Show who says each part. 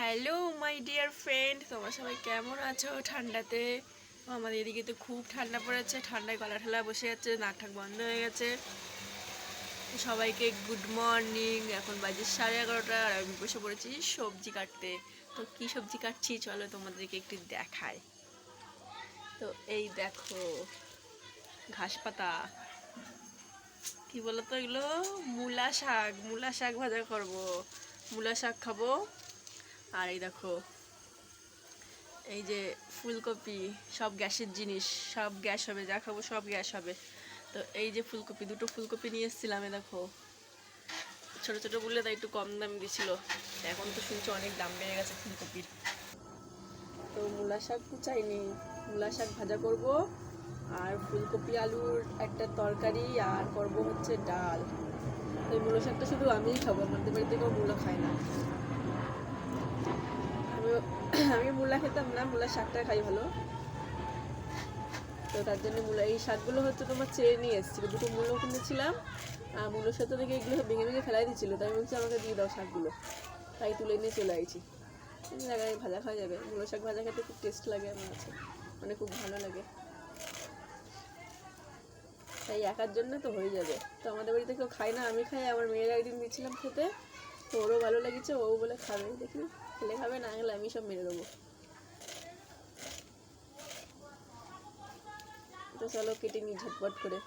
Speaker 1: Hello my dear friend তোমরা সবাই কেমন আছো ঠান্ডাতে? আমাদের এদিকে তো খুব ঠান্ডা পড়েছে। ঠান্ডায় গলা ঠালা বসে যাচ্ছে, নাক ঠাক বন্ধ হয়ে গেছে। সবাইকে গুড মর্নিং এখন বাজে সাড়ে এগারোটা আর আমি বসে পড়েছি সবজি কাটতে। তো কি সবজি কাটছি? চলো তোমাদেরকে একটু দেখায় তো এই দেখো, ঘাস পাতা। কি বলতো এগুলো? মূলা শাক মূলা শাক ভাজা করব। মূলা শাক খাব। আর এই দেখো, এই যে ফুলকপি, সব গ্যাসের জিনিস, সব গ্যাস হবে, যা খাব সব গ্যাস হবে। তো এই যে ফুলকপি, দুটো ফুলকপি নিয়ে এসেছিলাম এ দেখো। ছোটো ছোটো বললে তাই একটু কম দাম দিছিল। এখন তো শুনছি অনেক দাম বেড়ে গেছে ফুলকপির। তো মূলা শাক চাইনি। মূলা শাক ভাজা করব, আর ফুলকপি আলুর একটা তরকারি, আর করব হচ্ছে ডাল। তো এই মূলা শাকটা শুধু আমিই খাব, আমাদের বাড়িতে কেউ মূলা খায় না আমি আমি মূলা খেতাম না মূলা শাকটা খাই ভালো। তো তার জন্য মূলা, এই শাকগুলো হচ্ছে তোমার চেয়ে নিয়ে এসেছিল, দুটো মূল্য কিনেছিলাম, আর মূলোর সাথে থেকে এগুলো ভেঙে ভেঙে ফেলাই দিচ্ছিল তাই বলছি আমাকে দিয়ে দাও শাকগুলো। তাই তুলে নিয়ে চলে আইছি। জায়গায় ভাজা খাওয়া যাবে, মূলো শাক ভাজা খেতে খুব টেস্ট লাগে আমার কাছে মানে খুব ভালো লাগে। তাই একার জন্য তো হয়ে যাবে। তো আমাদের বাড়িতে কেউ খায় না, আমি খাই, আমার মেয়ের একদিন দিয়েছিলাম খেতে, তো ওরও ভালো লেগেছে, ও বলে খাবে, দেখি খেলে খাবে, না গেলে আমি সব মেরে দেবো। তো চলো কেটে নিই ঝটপট করে